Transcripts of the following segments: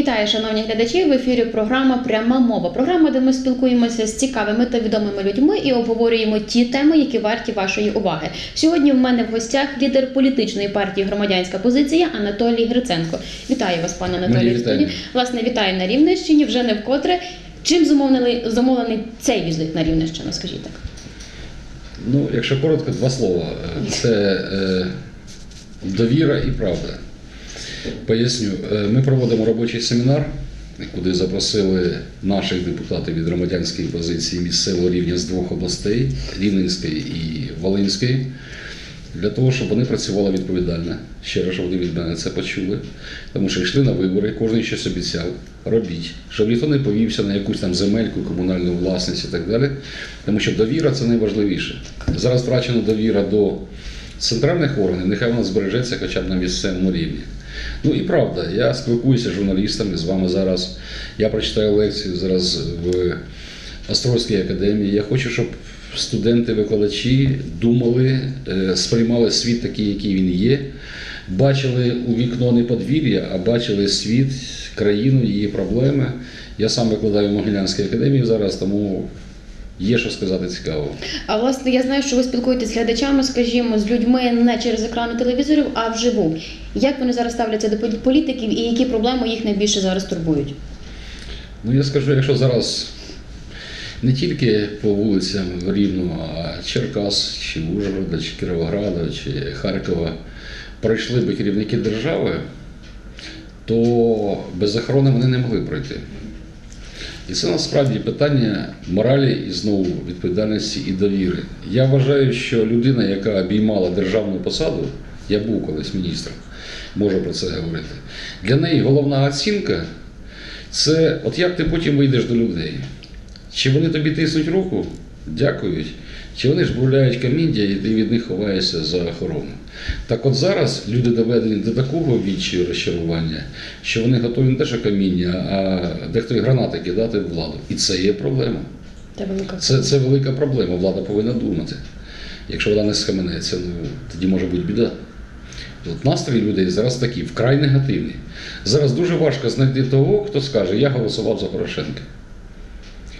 Вітаю, шановні глядачі. В ефірі програма Пряма мова. Програма, де ми спілкуємося з цікавими та відомими людьми і обговорюємо ті теми, які варті вашої уваги. Сьогодні в мене в гостях лідер політичної партії Громадянська позиція Анатолій Гриценко. Вітаю вас, пане вітання. Власне, вітаю на Рівненщині. Вже не вкотре. Чим зумовлений замовлений цей візит на Рівненщину? Скажіть так. Ну, якщо коротко, два слова. Це е, довіра і правда. Поясню, Е, ми проводимо робочий семінар, куди запросили наших депутатів від громадянської позиції місцевого рівня з двох областей Рівненської і Волинської, для того, щоб вони працювали відповідально. Ще раз, щоб вони від мене це почули. Тому що йшли на вибори, кожен щось обіцяв, робіть, щоб ніхто не повівся на якусь там земельку, комунальну власність і так далі. Тому що довіра це найважливіше. Зараз втрачена довіра до центральних органів, нехай вона збережеться хоча б на місцевому рівні. Ну і правда, я спілкуюся з журналістами з вами зараз. Я прочитаю лекцію зараз в Острозькій академії. Я хочу, щоб студенти-викладачі думали, е, сприймали світ такий, який він є, бачили у вікно не подвір'я, а бачили світ, країну, її проблеми. Я сам викладаю в Могилянській академії зараз, тому є що сказати цікавого. А власне, я знаю, що ви спілкуєтесь з глядачами, скажімо, з людьми не через екрани телевізорів, а вживу. Як вони зараз ставляться до політиків і які проблеми їх найбільше зараз турбують? Ну я скажу, якщо зараз не тільки по вулицям Рівного, а Черкас, чи Ужгорода, чи Кіровограда, чи Харкова пройшли би керівники держави, то без охорони вони не могли пройти. І це насправді питання моралі і знову відповідальності і довіри. Я вважаю, що людина, яка обіймала державну посаду, я був колись міністром, можу про це говорити. Для неї головна оцінка це от як ти потім вийдеш до людей. Чи вони тобі тиснуть руку, дякують, чи вони ж бурляють каміння і ти від них ховаєшся за охорону. Так от зараз люди доведені до такого відчаю розчарування, що вони готові не те, що каміння, а дехто і гранати кидати в владу. І це є проблема. Це велика. Це, це велика проблема. Влада повинна думати. Якщо вона не схаменеться, ну тоді може бути біда. От настрій людей зараз такі, вкрай негативні. Зараз дуже важко знайти того, хто скаже, я голосував за Порошенка.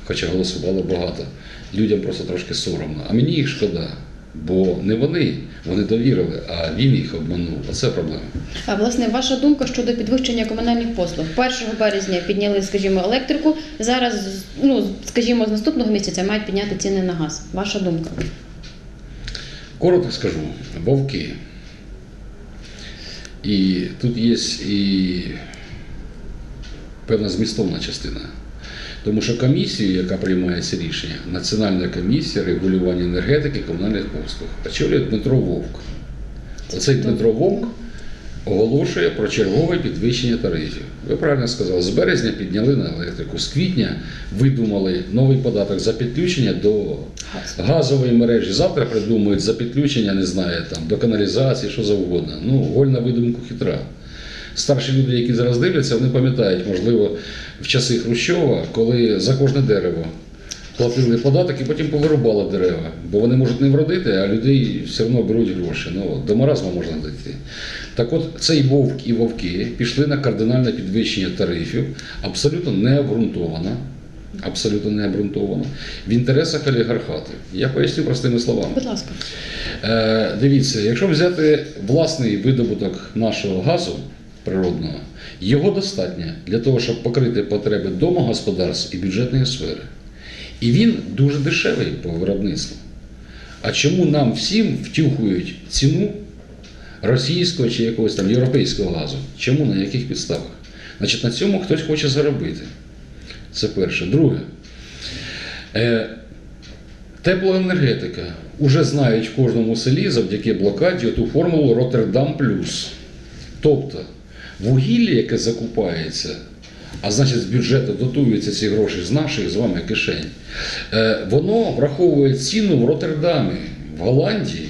Хоча голосувало багато. Людям просто трошки соромно. А мені їх шкода. Бо не вони, вони довірили, а він їх обманув. Оце проблема. А власне, ваша думка щодо підвищення комунальних послуг. 1 березня підняли, скажімо, електрику. Зараз, ну скажімо, з наступного місяця мають підняти ціни на газ. Ваша думка? Коротко скажу, вовки. І тут є і певна змістовна частина. Тому що комісію, яка приймає ці рішення, Національна комісія регулювання енергетики комунальних послуг, очолює Дмитро Вовк. Оцей Дмитро Вовк оголошує про чергове підвищення тарифів. Ви правильно сказали, з березня підняли на електрику, з квітня видумали новий податок за підключення до газової мережі. Завтра придумають за підключення, не знаю, там, до каналізації, що завгодно. Ну, голь на видумку хитра. Старші люди, які зараз дивляться, вони пам'ятають, можливо, в часи Хрущова, коли за кожне дерево платили податок і потім повирубали дерева. Бо вони можуть не вродити, а людей все одно беруть гроші. Ну, до маразму можна дійти. Так от цей вовк і вовки пішли на кардинальне підвищення тарифів, абсолютно необґрунтовано. Абсолютно необґрунтовано в інтересах олігархатів. Я поясню простими словами. Будь ласка. Е, дивіться, якщо взяти власний видобуток нашого газу природного, його достатньо для того, щоб покрити потреби домогосподарств і бюджетної сфери. І він дуже дешевий по виробництву. А чому нам всім втюхують ціну російського чи якогось там європейського газу? Чому на яких підставах? Значить, на цьому хтось хоче заробити. Це перше. Друге. Е, Теплоенергетика. Уже знають в кожному селі завдяки блокаді ту формулу Роттердам плюс. Тобто вугілля, яке закупається, а значить з бюджету дотуються ці гроші з наших з вами кишень, е, воно враховує ціну в Роттердамі, в Голландії,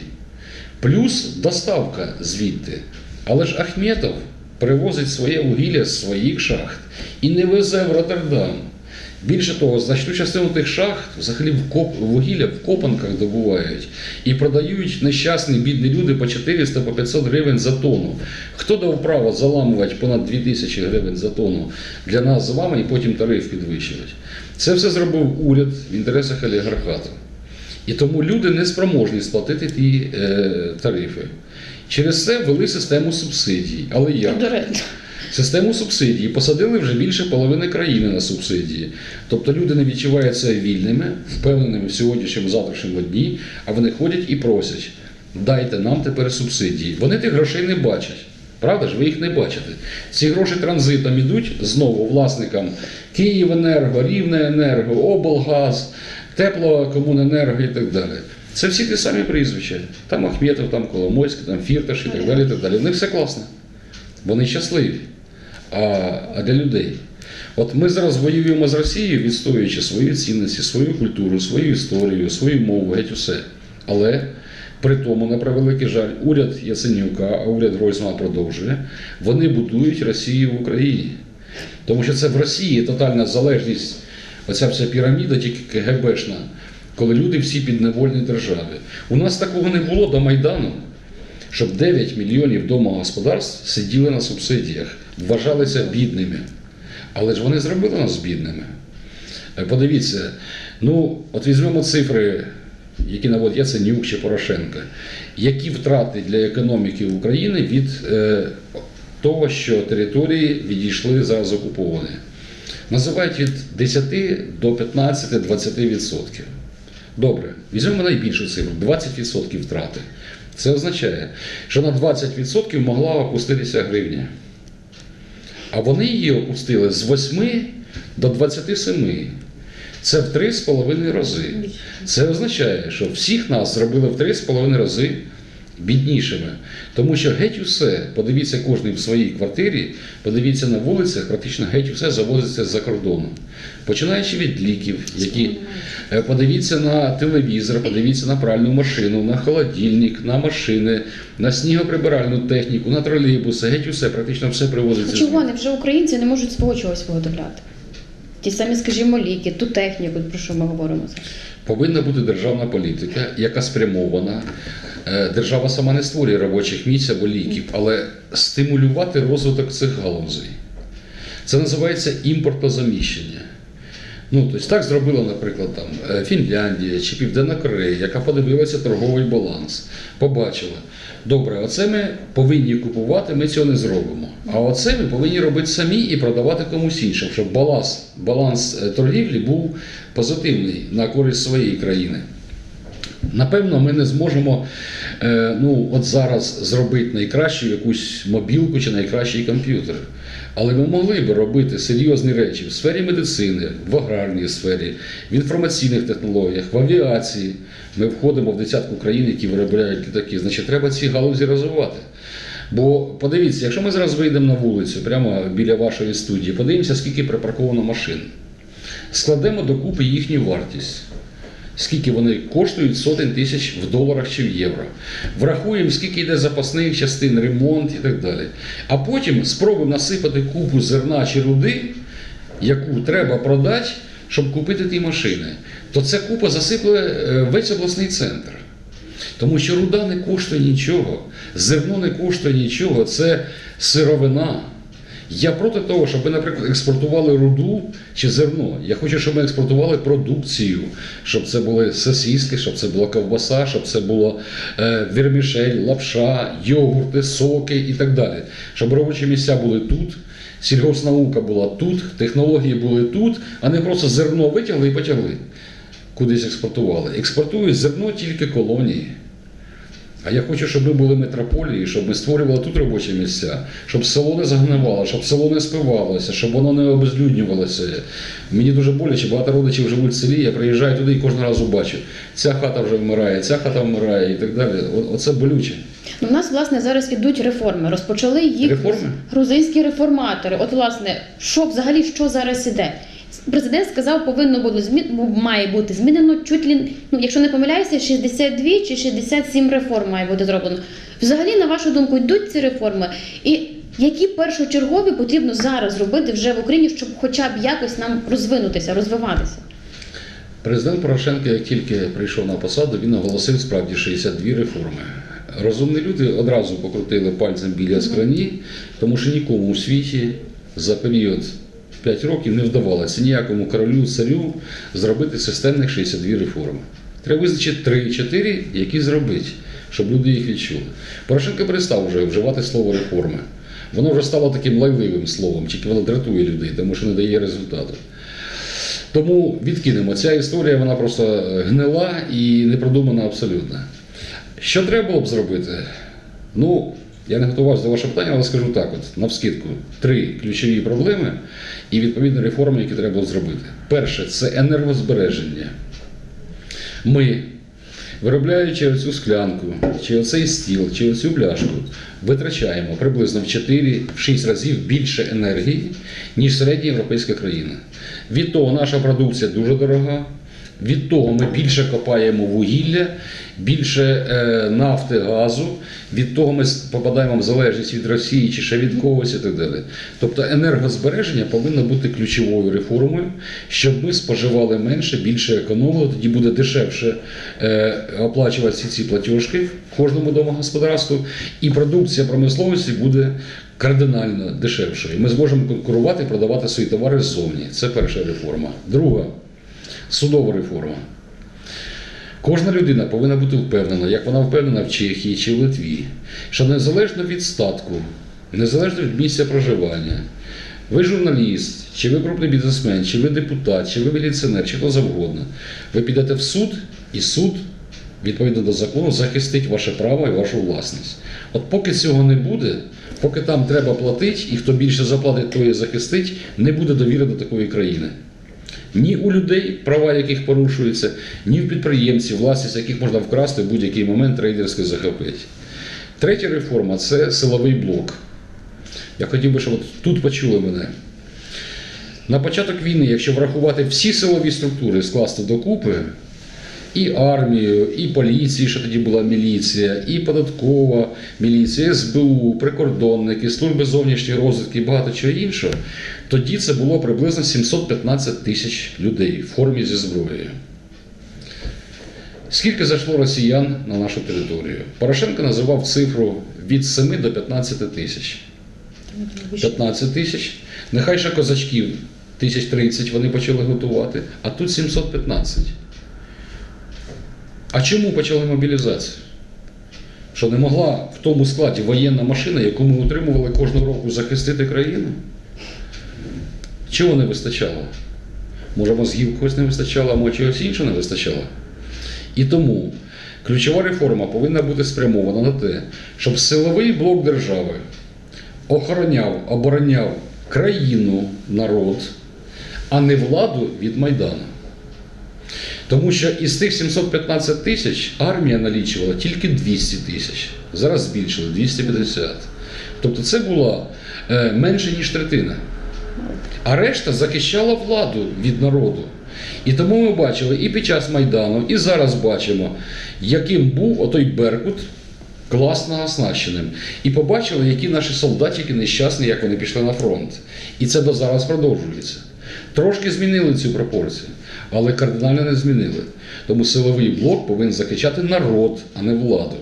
плюс доставка звідти. Але ж Ахметов привозить своє вугілля з своїх шахт і не везе в Роттердам. Більше того, значну частину тих шахт взагалі в коп, вугілля в копанках добувають і продають нещасні бідні люди по 400 по 500 гривень за тонну. Хто дав право заламувати понад 2000 гривень за тонну для нас з вами і потім тариф підвищувати? Це все зробив уряд в інтересах олігархату. І тому люди не спроможні сплатити ті е, тарифи. Через це ввели систему субсидій. Але як? Систему субсидій посадили вже більше половини країни на субсидії. Тобто люди не відчуваються вільними, впевненими в сьогоднішньому завтрашньому дні, а вони ходять і просять: дайте нам тепер субсидії. Вони тих грошей не бачать. Правда ж, ви їх не бачите. Ці гроші транзитом ідуть знову власникам Київенерго, Рівнеенерго, облгаз, Теплокомуненерго і так далі. Це всі ті самі прізвища. Там Ахметов, там Коломойський, там Фірташ і так далі. І так далі. В них все класно. Вони щасливі. А, для людей. От ми зараз воюємо з Росією, відстоюючи свої цінності, свою культуру, свою історію, свою мову, геть усе. Але при тому, на превеликий жаль, уряд Яценюка, а уряд Гройсмана продовжує, вони будують Росію в Україні. Тому що це в Росії тотальна залежність, оця вся піраміда, тільки КГБшна, коли люди всі підневольні держави. У нас такого не було до Майдану щоб 9 мільйонів домогосподарств сиділи на субсидіях, вважалися бідними. Але ж вони зробили нас бідними. Е, Подивіться, ну, от візьмемо цифри, які наводить Яценюк чи Порошенка. Які втрати для економіки України від е, того, що території відійшли зараз окуповані? Називають від 10 до 15-20%. Добре, візьмемо найбільшу цифру 20% втрати. Це означає, що на 20% могла опуститися гривня. А вони її опустили з 8 до 27. Це в 3,5 рази. Це означає, що всіх нас зробили в 3,5 рази біднішими. Тому що геть усе, подивіться кожен в своїй квартирі, подивіться на вулицях, практично геть усе завозиться з-за кордону. Починаючи від ліків, які Е, подивіться на телевізор, подивіться на пральну машину, на холодильник, на машини, на снігоприбиральну техніку, на тролейбуси, геть усе, практично все привозиться. А чого не вже українці не можуть свого чогось виготовляти? Ті самі, скажімо, ліки, ту техніку, про що ми говоримо зараз. Повинна бути державна політика, яка спрямована. Е, Держава сама не створює робочих місць або ліків, але стимулювати розвиток цих галузей. Це називається імпортозаміщення. Ну, тобто так зробила, наприклад, там е, Фінляндія чи Південна Корея, яка подивилася торговий баланс, побачила. Добре, оце ми повинні купувати, ми цього не зробимо. А оце ми повинні робити самі і продавати комусь іншим, щоб баланс, баланс е, торгівлі був позитивний на користь своєї країни. Напевно, ми не зможемо е, ну, от зараз зробити найкращу якусь мобілку чи найкращий комп'ютер. Але ми могли б робити серйозні речі в сфері медицини, в аграрній сфері, в інформаційних технологіях, в авіації. Ми входимо в десятку країн, які виробляють літаки. Значить, треба ці галузі розвивати. Бо подивіться, якщо ми зараз вийдемо на вулицю, прямо біля вашої студії, подивимося, скільки припарковано машин. Складемо докупи їхню вартість. Скільки вони коштують сотень тисяч в доларах чи в євро. Врахуємо, скільки йде запасних частин, ремонт і так далі. А потім спробуємо насипати купу зерна чи руди, яку треба продати, щоб купити ті машини. То ця купа засипле е, весь обласний центр. Тому що руда не коштує нічого, зерно не коштує нічого, це сировина. Я проти того, щоб ви, наприклад, експортували руду чи зерно. Я хочу, щоб ми експортували продукцію, щоб це були сосиски, щоб це була ковбаса, щоб це було е, вермішель, лапша, йогурти, соки і так далі. Щоб робочі місця були тут, сільгоспнаука була тут, технології були тут, а не просто зерно витягли і потягли. Кудись експортували. Експортують зерно тільки колонії. А я хочу, щоб ми були метрополією, щоб ми створювали тут робочі місця, щоб село не загнивало, щоб село не спивалося, щоб воно не обезлюднювалося. Мені дуже боляче, багато родичів живуть в селі, я приїжджаю туди і кожного разу бачу. Ця хата вже вмирає, ця хата вмирає і так далі. Оце болюче. Ну, у нас, власне, зараз ідуть реформи. Розпочали їх Реформи? грузинські реформатори. От, власне, що взагалі що зараз іде? Президент сказав, повинно було змін... має бути змінено чуть лі, ну, якщо не помиляюся, 62 чи 67 реформ має бути зроблено. Взагалі, на вашу думку, йдуть ці реформи? І Які першочергові потрібно зараз робити вже в Україні, щоб хоча б якось нам розвинутися, розвиватися? Президент Порошенко, як тільки прийшов на посаду, він оголосив справді 62 реформи. Розумні люди одразу покрутили пальцем біля скроні, тому що нікому у світі за період 5 років не вдавалося ніякому королю, царю зробити системних 62 реформи. Треба визначити 3-4, які зробити, щоб люди їх відчули. Порошенко перестав вже вживати слово реформи. Воно вже стало таким лайливим словом, тільки воно дратує людей, тому що не дає результату. Тому відкинемо. Ця історія вона просто гнила і не продумана абсолютно. Що треба б зробити? Ну, я не готувався до вашого питання, але скажу так: от, навскидку, три ключові проблеми і відповідні реформи, які треба було зробити. Перше це енергозбереження. Ми, виробляючи оцю склянку, чи оцей стіл, чи оцю пляшку, витрачаємо приблизно в 4-6 разів більше енергії, ніж середня європейська країна. Від того наша продукція дуже дорога. Від того ми більше копаємо вугілля, більше е, нафти, газу. Від того ми попадаємо в залежність від Росії чи ще від когось і так далі. Тобто енергозбереження повинно бути ключовою реформою, щоб ми споживали менше, більше економили. Тоді буде дешевше е, оплачувати всі ці платіжки в кожному домогосподарству, і продукція промисловості буде кардинально дешевшою. Ми зможемо конкурувати і продавати свої товари ззовні. Це перша реформа. Друга судова реформа. Кожна людина повинна бути впевнена, як вона впевнена в Чехії чи в Литві, що незалежно від статку, незалежно від місця проживання, ви журналіст, чи ви крупний бізнесмен, чи ви депутат, чи ви міліціонер, чи хто завгодно, ви підете в суд, і суд, відповідно до закону, захистить ваше право і вашу власність. От поки цього не буде, поки там треба платити, і хто більше заплатить, той і захистить, не буде довіри до такої країни. Ні у людей, права яких порушуються, ні в підприємців, власність яких можна вкрасти в будь-який момент трейдерське захопити. Третя реформа це силовий блок. Я хотів би, щоб тут почули мене. На початок війни, якщо врахувати всі силові структури, скласти докупи, і армію, і поліції, що тоді була міліція, і податкова міліція, СБУ, прикордонники, служби зовнішньої розвідки і багато чого іншого, тоді це було приблизно 715 тисяч людей в формі зі зброєю. Скільки зайшло росіян на нашу територію? Порошенко називав цифру від 7 до 15 тисяч. 15 тисяч. Нехай ще козачків тисяч 30 вони почали готувати, а тут 715. А чому почали мобілізацію? Що не могла в тому складі воєнна машина, яку ми утримували кожного року захистити країну? Чого не вистачало? Може, мозгів когось не вистачало, а може чогось іншого не вистачало? І тому ключова реформа повинна бути спрямована на те, щоб силовий блок держави охороняв, обороняв країну, народ, а не владу від Майдану. Тому що із тих 715 тисяч армія налічувала тільки 200 тисяч. Зараз збільшили 250. Тобто це було е, менше, ніж третина. А решта захищала владу від народу. І тому ми бачили і під час Майдану, і зараз бачимо, яким був отой Беркут класно оснащеним. І побачили, які наші солдатики нещасні, як вони пішли на фронт. І це до зараз продовжується. Трошки змінили цю пропорцію, але кардинально не змінили. Тому силовий блок повинен захищати народ, а не владу.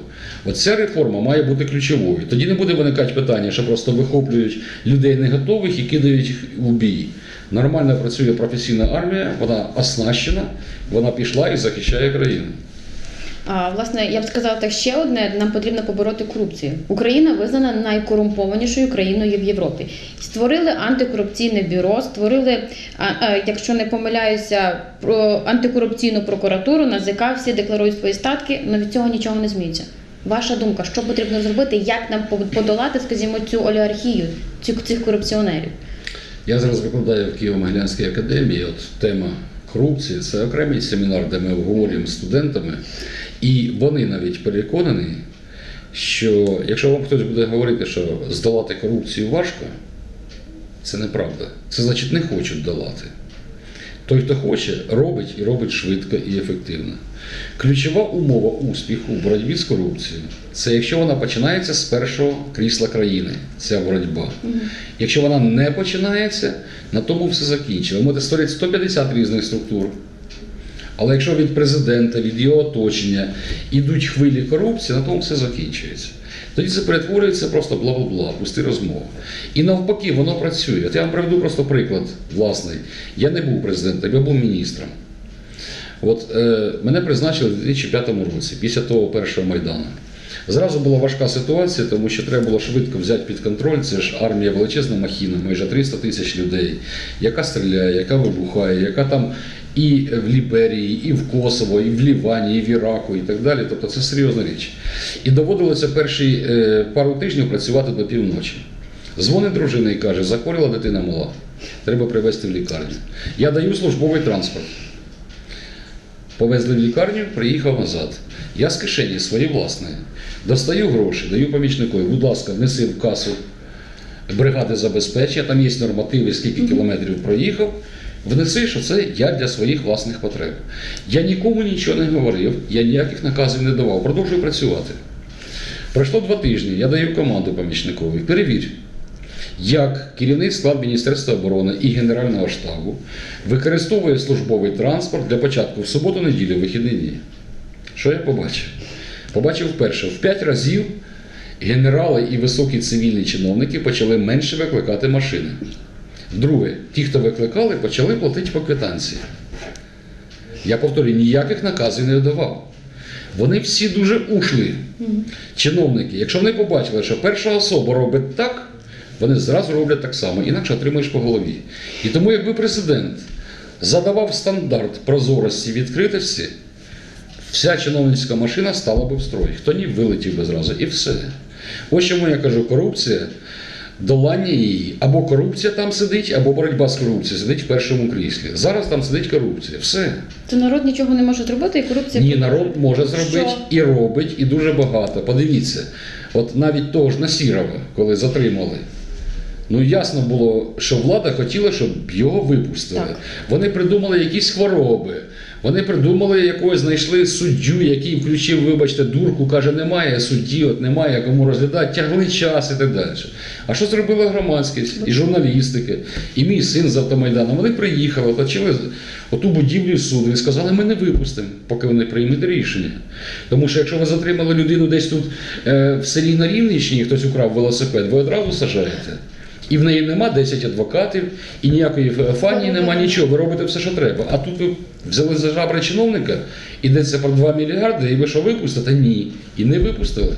Оця реформа має бути ключовою. Тоді не буде виникати питання, що просто вихоплюють людей не готових і кидають їх у бій. Нормально працює професійна армія, вона оснащена, вона пішла і захищає країну. А, власне, я б сказала так ще одне: нам потрібно побороти корупцію. Україна визнана найкорумпованішою країною в Європі. Створили антикорупційне бюро, створили, якщо не помиляюся, про антикорупційну прокуратуру, НАЗК, всі декларують свої статки, але від цього нічого не зміниться. Ваша думка, що потрібно зробити, як нам подолати, скажімо, цю олігархію, цю цих корупціонерів? Я зараз викладаю в Києво-Могилянській академії. От тема корупції це окремий семінар, де ми обговорюємо з студентами, і вони навіть переконані, що якщо вам хтось буде говорити, що здолати корупцію важко, це неправда. Це значить не хочуть долати. Той, хто хоче, робить і робить швидко і ефективно. Ключова умова успіху в боротьбі з корупцією це якщо вона починається з першого крісла країни, ця боротьба. Якщо вона не починається, на тому все закінчено. Ви можете створити 150 різних структур. Але якщо від президента, від його оточення йдуть хвилі корупції, на тому все закінчується. Тоді це перетворюється просто бла-бла-бла, пусті розмови. І навпаки, воно працює. От я вам приведу просто приклад власний. Я не був президентом, я був міністром. От е, мене призначили в 2005 році, після того першого майдану. Зразу була важка ситуація, тому що треба було швидко взяти під контроль. Це ж армія величезна махіна, майже 300 тисяч людей, яка стріляє, яка вибухає, яка там і в Ліберії, і в Косово, і в Лівані, і в Іраку, і так далі. Тобто це серйозна річ. І доводилося перші е, пару тижнів працювати до півночі. Дзвонить дружина і каже, захворіла дитина мала, треба привезти в лікарню. Я даю службовий транспорт. Повезли в лікарню, приїхав назад. Я з кишені своєї власної достаю гроші, даю помічникові, будь ласка, внеси в касу бригади забезпечення, там є нормативи, скільки кілометрів проїхав. Внеси, що це я для своїх власних потреб. Я нікому нічого не говорив, я ніяких наказів не давав, продовжую працювати. Пройшло два тижні, я даю команду помічникові. Перевір, як керівний склад Міністерства оборони і Генерального штабу використовує службовий транспорт для початку в суботу-неділю, вихідні дні. Що я побачив? Побачив вперше, в п'ять разів генерали і високі цивільні чиновники почали менше викликати машини. Друге, ті, хто викликали, почали платити по квитанції. Я повторюю, ніяких наказів не давав. Вони всі дуже ушли, чиновники. Якщо вони побачили, що перша особа робить так, вони зразу роблять так само, інакше отримаєш по голові. І тому, якби президент задавав стандарт прозорості, відкритості, вся чиновницька машина стала би в строї. Хто ні, вилетів би зразу. І все. Ось чому я кажу, корупція, долання її. Або корупція там сидить, або боротьба з корупцією сидить в першому кріслі. Зараз там сидить корупція. Все. То народ нічого не може зробити, і корупція Ні, народ може зробити Що? і робить, і дуже багато. Подивіться, от навіть того ж Насірова, коли затримали. Ну ясно було, що влада хотіла, щоб його випустили. Так. Вони придумали якісь хвороби. Вони придумали якогось, знайшли суддю, який включив, вибачте, дурку, каже, немає судді, от немає кому розглядати, тягли час і так далі. А що зробила громадськість і журналістики, і мій син з автомайдану? Вони приїхали, оточили оту будівлю суду і сказали, ми не випустимо, поки ви не приймете рішення. Тому що якщо ви затримали людину десь тут е, в селі на Рівненщині, хтось украв велосипед, ви одразу сажаєте. І в неї нема 10 адвокатів, і ніякої фані нема нічого. Ви робите все, що треба. А тут ви взяли за жабри чиновника, йдеться про 2 мільярди, і ви що випустите? Ні. І не випустили.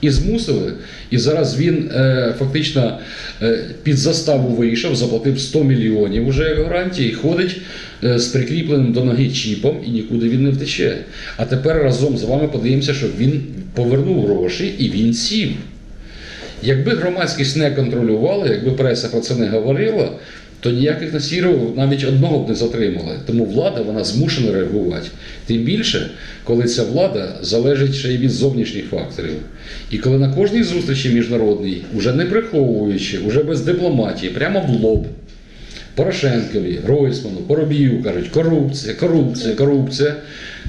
І змусили. І зараз він е, фактично е, під заставу вийшов, заплатив 100 мільйонів уже гарантії, і ходить е, з прикріпленим до ноги чіпом і нікуди він не втече. А тепер разом з вами подивимося, щоб він повернув гроші і він сів. Якби громадськість не контролювала, якби преса про це не говорила, то ніяких насірів навіть одного б не затримали. Тому влада вона змушена реагувати. Тим більше, коли ця влада залежить ще й від зовнішніх факторів. І коли на кожній зустрічі міжнародній, уже не приховуючи, уже без дипломатії, прямо в лоб. Порошенкові, Гройсману, Поробію кажуть, корупція, корупція, корупція,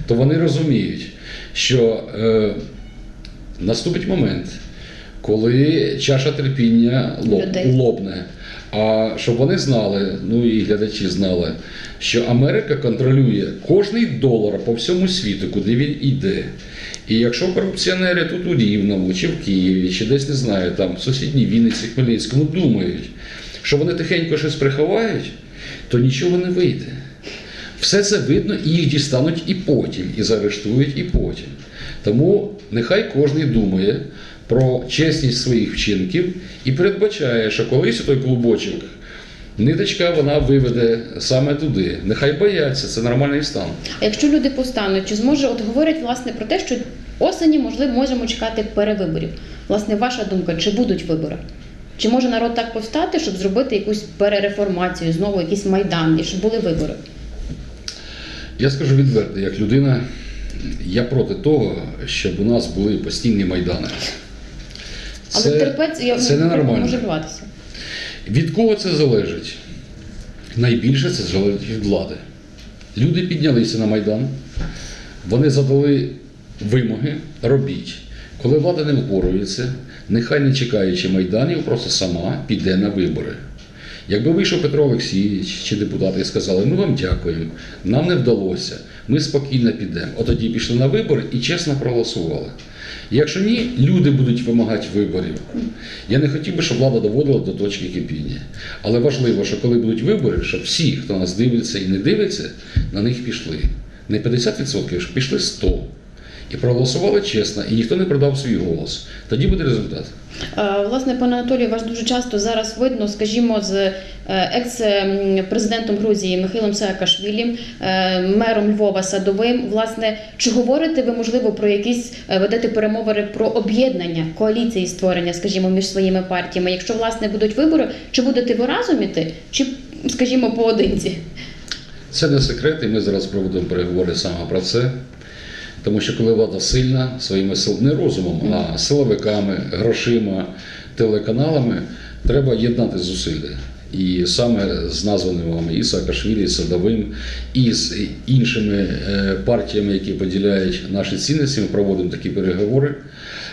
то вони розуміють, що е, наступить момент, коли чаша терпіння лоб, Людей. А щоб вони знали, ну і глядачі знали, що Америка контролює кожний долар по всьому світу, куди він йде. І якщо корупціонери тут у Рівному, чи в Києві, чи десь не знаю, там в сусідній Вінниці, Хмельницькому думають, що вони тихенько щось приховають, то нічого не вийде. Все це видно і їх дістануть і потім, і заарештують, і потім. Тому нехай кожен думає про чесність своїх вчинків і передбачає, що колись той клубочок, ниточка вона виведе саме туди. Нехай бояться, це нормальний стан. А якщо люди повстануть, чи зможе от говорять власне про те, що осені можливо можемо чекати перевиборів? Власне, ваша думка, чи будуть вибори? Чи може народ так повстати, щоб зробити якусь перереформацію, знову якийсь майдан, і щоб були вибори? Я скажу відверто, як людина, я проти того, щоб у нас були постійні майдани. Але терпець я- це ненормально. може рватися. Від кого це залежить? найбільше це залежить від влади. Люди піднялися на Майдан, вони задали вимоги, робіть. Коли влада не впорується, нехай не чекаючи Майданів, просто сама піде на вибори. Якби вийшов Петро Олексійович чи депутати і сказали, ми вам дякуємо, нам не вдалося, ми спокійно підемо. От тоді пішли на вибори і чесно проголосували. Якщо ні, люди будуть вимагати виборів. Я не хотів би, щоб влада доводила до точки кипіння. Але важливо, що коли будуть вибори, щоб всі, хто нас дивиться і не дивиться, на них пішли. Не 50%, щоб пішли 100%. І проголосували чесно, і ніхто не продав свій голос. Тоді буде результат. Е, Власне, пане Анатолію, вас дуже часто зараз видно, скажімо, з е, екс-президентом Грузії Михайлом Саакашвілі, е, мером Львова Садовим. Власне, чи говорите ви можливо про якісь ведете перемовини про об'єднання коаліції створення, скажімо, між своїми партіями? Якщо власне будуть вибори, чи будете ви разом іти, чи скажімо поодинці? Це не секрет, і ми зараз проводимо переговори саме про це. Тому що коли влада сильна своїми сил не розумом, а силовиками, грошима, телеканалами, треба єднати зусилля. І саме з названими вами і Саакашвілі, і Садовим, і з іншими е, партіями, які поділяють наші цінності, ми проводимо такі переговори.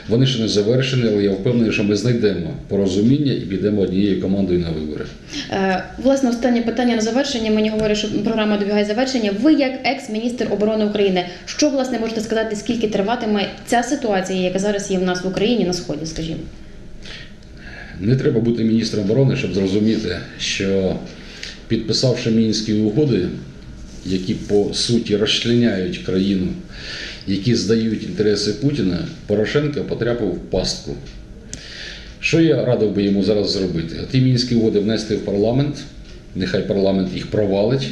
Вони ще не завершені, але я впевнений, що ми знайдемо порозуміння і підемо однією командою на вибори. Е, Власне, останнє питання на завершення. Мені говорять, що програма добігає завершення. Ви, як екс-міністр оборони України, що власне можете сказати, скільки триватиме ця ситуація, яка зараз є в нас в Україні на сході, скажімо? Не треба бути міністром оборони, щоб зрозуміти, що підписавши мінські угоди, які по суті розчленяють країну, які здають інтереси Путіна, Порошенко потрапив в пастку. Що я радив би йому зараз зробити? Ті мінські угоди внести в парламент, нехай парламент їх провалить,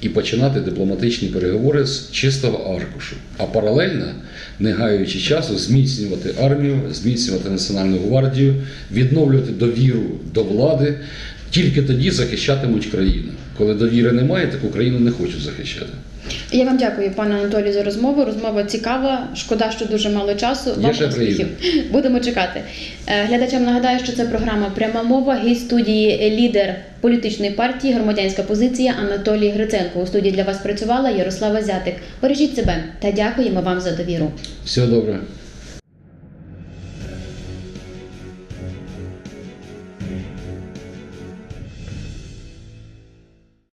і починати дипломатичні переговори з чистого аркушу. А паралельно, не гаючи часу, зміцнювати армію, зміцнювати Національну гвардію, відновлювати довіру до влади. Тільки тоді захищатимуть країну. Коли довіри немає, таку країну не хочуть захищати. Я вам дякую, пане Анатолію, за розмову. Розмова цікава. Шкода, що дуже мало часу. Я Вам ще успіхів. Будемо чекати. Е, Глядачам нагадаю, що це програма Пряма мова. Гість студії лідер політичної партії Громадянська позиція Анатолій Гриценко. У студії для вас працювала Ярослава Зятик. Бережіть себе та дякуємо вам за довіру. Всього доброго.